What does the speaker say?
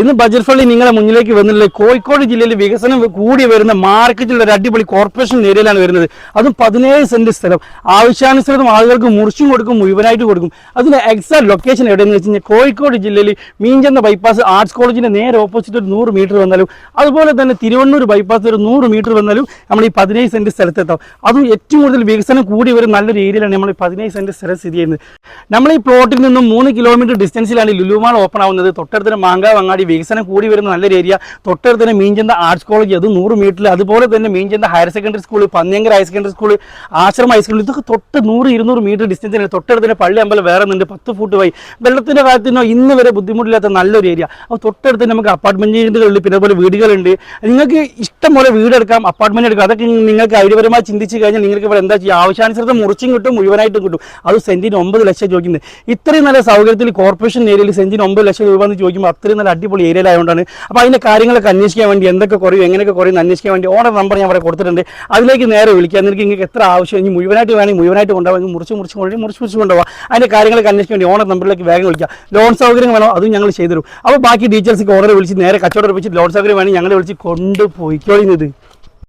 ഇന്ന് ബജറ്റ് ഫണ്ടിൽ നിങ്ങളെ മുന്നിലേക്ക് വന്നിട്ടുള്ളത് കോഴിക്കോട് ജില്ലയിൽ വികസനം കൂടി വരുന്ന മാർക്കറ്റിലുള്ള ഒരു അടിപൊളി കോർപ്പറേഷൻ ഏരിയയിലാണ് വരുന്നത്. അതും പതിനേഴ് സെന്റ് സ്ഥലം. ആവശ്യാനുസൃതം ആളുകൾക്ക് മുറിച്ചും കൊടുക്കും മുഴുവനായിട്ട് കൊടുക്കും. അതിന്റെ എക്സാക്ട് ലൊക്കേഷൻ എവിടെയെന്ന് വെച്ച് കഴിഞ്ഞാൽ കോഴിക്കോട് ജില്ലയിൽ മീഞ്ചന്ത ബൈപ്പാസ് ആർട്സ് കോളേജിന്റെ നേരെ ഓപ്പോസിറ്റ് ഒരു നൂറ് മീറ്റർ വന്നാലും അതുപോലെ തന്നെ തിരുവണ്ണൂർ ബൈപ്പാസ് ഒരു നൂറ് മീറ്റർ വന്നാലും നമ്മൾ ഈ പതിനേഴ് സെന്റ് സ്ഥലത്തെത്താം. അതും ഏറ്റവും കൂടുതൽ വികസനം കൂടി വരുന്ന നല്ലൊരു ഏരിയയിലാണ് നമ്മൾ ഈ പതിനേഴ് സെന്റ് സ്ഥലം സ്ഥിതി ചെയ്യുന്നത്. നമ്മൾ ഈ പ്ലോട്ടിൽ നിന്നും മൂന്ന് കിലോമീറ്റർ ഡിസ്റ്റൻസിലാണ് ലുലുമാൾ ഓപ്പൺ ആവുന്നത്. തൊട്ടടുത്ത മാങ്കാവ് വികസനം കൂടി വരുന്ന നല്ലൊരു ഏരിയ തൊട്ടടുത്ത് തന്നെ മീഞ്ചന്ത ആർട്സ് കോളേജ് അത് നൂറ് മീറ്ററിൽ അതുപോലെ തന്നെ Meenchanda higher secondary school Panniyankara higher secondary school Ashrama high school ഇതൊക്കെ തൊട്ട് നൂറ് ഇരുന്നൂറ് മീറ്റർ ഡിസ്റ്റൻസിൽ തൊട്ടടുത്ത് തന്നെ പള്ളി അമ്പലം വേറെ ഉണ്ട് പത്ത് ഫുട്ട് വൈ വെള്ളത്തിന്റെ കാര്യത്തിനോ ഇന്ന് വരെ ബുദ്ധിമുട്ടില്ലാത്ത നല്ലൊരു ഏരിയ അപ്പോൾ തൊട്ടടുത്ത് തന്നെ നമുക്ക് അപ്പാർട്ട്മെന്റുകളുണ്ട് പിന്നെ അതുപോലെ വീടുകളുണ്ട്. നിങ്ങൾക്ക് ഇഷ്ടം പോലെ വീടെടുക്കാം അപ്പാർട്ട്മെന്റ് എടുക്കാം. അതൊക്കെ നിങ്ങൾക്ക് ഐഡിയപരമായി ചിന്തിച്ച് കഴിഞ്ഞാൽ നിങ്ങൾക്ക് ഇവിടെ എന്താ ചെയ്യുക? ആവശ്യാനുസൃതം മുറിച്ചും കിട്ടും മുഴുവനായിട്ടും കിട്ടും. അത് സെന്റിന് ഒമ്പത് ലക്ഷം ചോദിക്കുന്നത്. ഇത്രയും നല്ല സൗകര്യത്തിൽ കോർപ്പറേഷൻ ഏരിയയിൽ സെന്റിന് ഒമ്പത് ലക്ഷം രൂപ എന്ന് ചോദിക്കുമ്പോൾ അത്രയും നല്ല അടിപൊളി ഏരിയയിലായതുകൊണ്ടാണ് അപ്പോൾ അതിന്റെ കാര്യങ്ങളൊക്കെ അന്വേഷിക്കാൻ വേണ്ടി എന്തൊക്കെ കുറയും എങ്ങനെയൊക്കെ കുറയും അന്വേഷിക്കാൻ വേണ്ടി ഓണർ നമ്പർ ഞാൻ അവിടെ കൊടുത്തിട്ടുണ്ട്. അതിലേക്ക് നേരെ വിളിക്കുക എന്നിട്ട് നിങ്ങൾക്ക് എത്ര ആവശ്യം? ഇനി മുഴുവനായിട്ട് വേണമെങ്കിൽ മുഴുവനായിട്ട് കൊണ്ടുപോകാം മുറിച്ച് മുറിച്ച് കൊണ്ടുപോയി മുറിച്ച് മുറിച്ച് കൊണ്ടുപോകാം അതിന്റെ കാര്യങ്ങളൊക്കെ അന്വേഷിക്കാൻ വേണ്ടി ഓണർ നമ്പറിലേക്ക് വേഗം വിളിക്കുക ലോൺ സൗകര്യം വേണോ? അതും ഞങ്ങൾ ചെയ്തു തരും അപ്പോൾ ബാക്കി ഡീറ്റെയിൽസ് ഓർഡർ വിളിച്ച് നേരെ കച്ചവടം വിളിച്ച് ലോൺ സൗകര്യം വേണമെങ്കിൽ ഞങ്ങളെ വിളിച്ച് കൊണ്ടുപോയിക്കോളുന്നത്